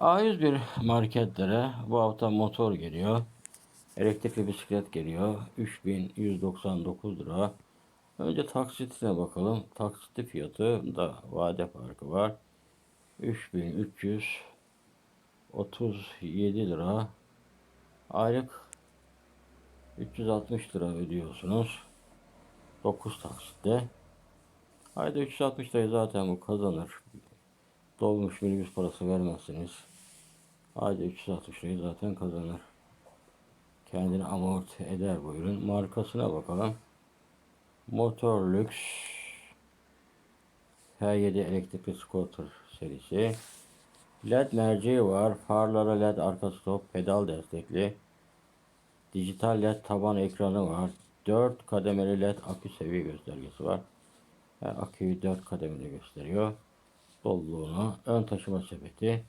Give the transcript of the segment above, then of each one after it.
A101 marketlere bu hafta motor geliyor. Elektrikli bisiklet geliyor. 3199 lira. Önce taksitine bakalım. Taksitli fiyatı da vade farkı var. 3337 lira. Aylık 360 lira ödüyorsunuz. 9 taksitte. Ayda 360 lirayı zaten bu kazanır. Dolmuş minibüs parası vermezsiniz. Ayda 360 lirayı zaten kazanır. Kendini amorti eder bu ürün. Markasına bakalım. Motor Lux H7 elektrikli scooter serisi. LED merceği var. Farlara LED arka stop, pedal destekli. Dijital LED taban ekranı var. 4 kademeli LED akü seviye göstergesi var. Yani aküyü 4 kademeli gösteriyor. Doluluğunu. Ön taşıma sepeti.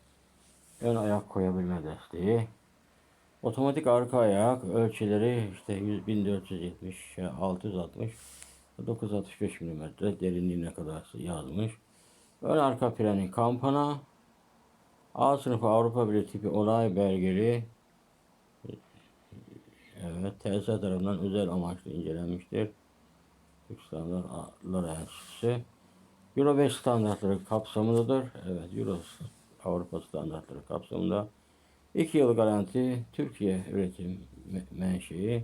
Ön ayak koyabilme desteği. Otomatik arka ayak ölçüleri işte 100, 1470, 660, 965 mm derinliğine kadar yazmış. Ön arka freni kampana. A sınıfı Avrupa Birliği tipi onay belgeli. Evet, TSE tarafından özel amaçlı incelenmiştir. Türk Standartlar Enstitüsü. Euro 5 standartları kapsamındadır. Evet, Euro Avrupa standartları kapsamında. 2 yıl garanti, Türkiye üretim me- menşei.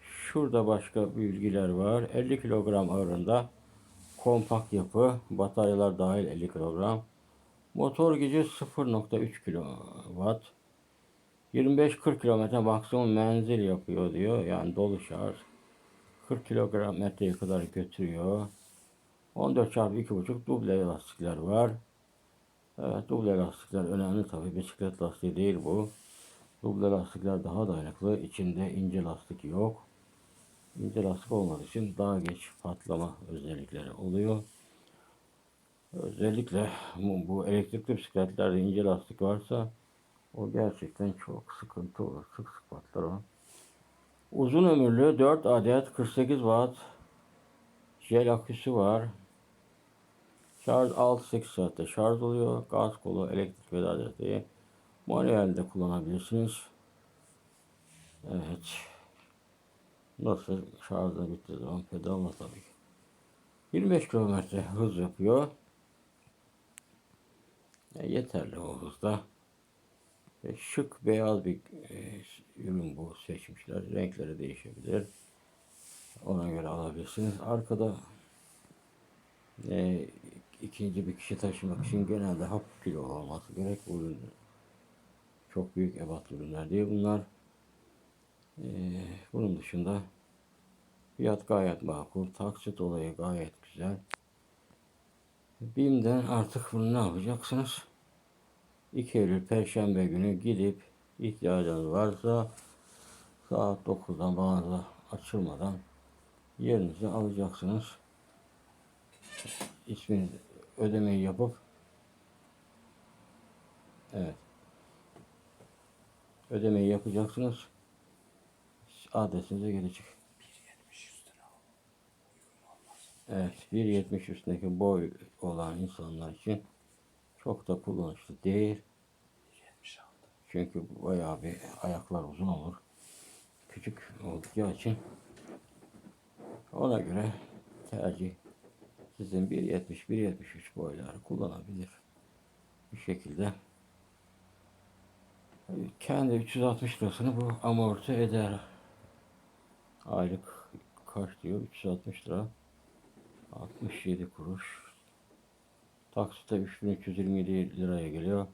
Şurada başka bilgiler var. 50 kilogram ağırlığında kompakt yapı, bataryalar dahil 50 kilogram. Motor gücü 0.3 kilowatt. 25-40 kilometre maksimum menzil yapıyor diyor. Yani dolu şarj. 40 kilogram metreye kadar götürüyor. 14 çarpı 2.5 duble lastikler var. Evet duble lastikler önemli tabi. Bisiklet lastiği değil bu. Duble lastikler daha dayanıklı. İçinde ince lastik yok. İnce lastik olmadığı için daha geç patlama özellikleri oluyor. Özellikle bu, elektrikli bisikletlerde ince lastik varsa o gerçekten çok sıkıntı olur. Sık sık patlar o. Uzun ömürlü 4 adet 48 watt jel aküsü var. Şarj 6-8 saatte şarj oluyor. Gaz kolu, elektrik veda desteği. Manuel de kullanabilirsiniz. Evet. Nasıl şarjda bittiği zaman pedalla tabii ki. 25 kilometre hız yapıyor. E, yeterli o hızda. E, şık beyaz bir e, ürün bu seçmişler. Renkleri değişebilir. Ona göre alabilirsiniz. Arkada e, ikinci bir kişi taşımak için genelde hafif kilo olması gerek bu ürün. Çok büyük ebat ürünler değil bunlar. E, bunun dışında fiyat gayet makul. Taksit olayı gayet güzel. BİM'den artık bunu ne yapacaksınız? 2 Eylül Perşembe günü gidip ihtiyacınız varsa saat 9'da mağaza açılmadan yerinizi alacaksınız. İsmini ödemeyi yapıp evet ödemeyi yapacaksınız. Adresinize gelecek. 1.70 lira uygun olmaz. Evet 1.70 üstündeki boy olan insanlar için çok da kullanışlı değil. 76. Çünkü bayağı bir ayaklar uzun olur. Küçük olacağı için ona göre tercih sizin 1.70-1.73 boyları kullanabilir. Bir şekilde kendi 360 lirasını bu amorti eder. Aylık kaç diyor? 360 lira. 67 kuruş. Taksitte 3327 liraya geliyor.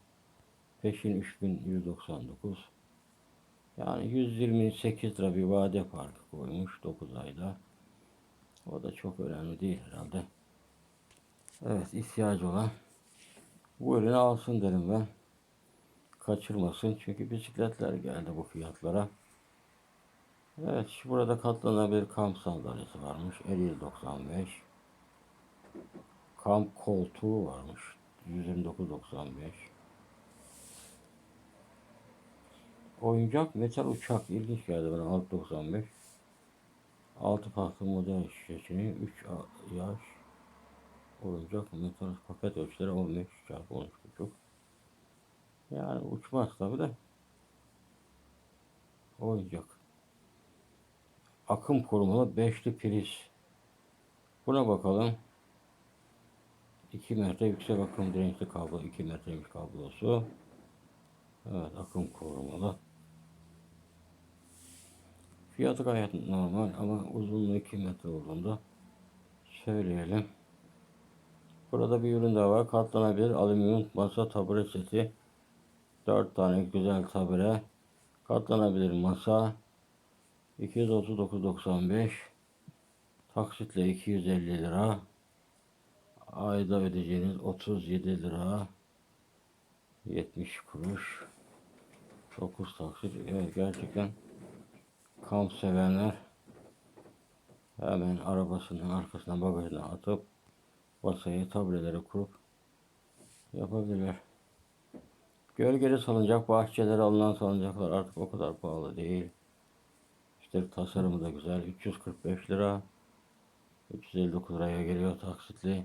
Peşin 3199. Yani 128 lira bir vade farkı koymuş 9 ayda. O da çok önemli değil herhalde. Evet ihtiyacı olan bu ürünü alsın derim ben. Kaçırmasın çünkü bisikletler geldi bu fiyatlara. Evet burada katlanabilir kamp sandalyesi varmış 50.95. Kamp koltuğu varmış 129.95. Oyuncak metal uçak ilginç geldi bana 6.95. 6 farklı model seçeneği 3 yaş oyuncak metal paket ölçüleri 15 çarpı 13.5. Yani uçmaz tabi de. Oyuncak. Akım korumalı beşli priz. Buna bakalım. 2 metre yüksek akım dirençli kablo. 2 metremiş kablosu. Evet akım korumalı. Fiyatı gayet normal ama uzunluğu 2 metre olduğunda söyleyelim. Burada bir ürün daha var. Katlanabilir alüminyum masa tabure seti. 4 tane güzel tabure. Katlanabilir masa. 239.95 Taksitle 250 lira. Ayda ödeyeceğiniz 37 lira 70 kuruş. 9 taksit. Evet gerçekten kamp sevenler hemen arabasının arkasına bagajına atıp masayı tableleri kurup yapabilirler. Gölgeli salıncak, bahçelere alınan salıncaklar artık o kadar pahalı değil. İşte tasarımı da güzel. 345 lira. 359 liraya geliyor taksitli.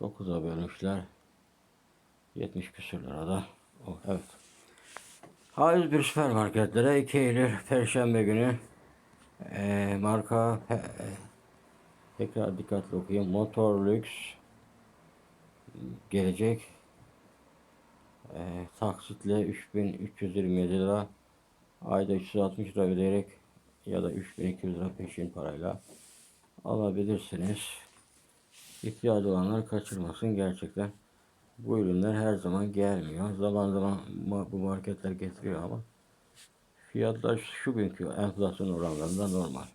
9'a bölmüşler. 70 küsür lirada. Oh, evet. A101 süpermarketlere 2 Eylül Perşembe günü eee, marka e, tekrar dikkatli okuyayım. Motor Lüks gelecek. Eee, taksitle 3327 lira. Ayda 360 lira ödeyerek ya da 3200 lira peşin parayla alabilirsiniz. İhtiyacı olanlar kaçırmasın gerçekten. Bu ürünler her zaman gelmiyor. Zaman zaman ma- bu marketler getiriyor ama fiyatlar şu günkü enflasyon oranlarında normal.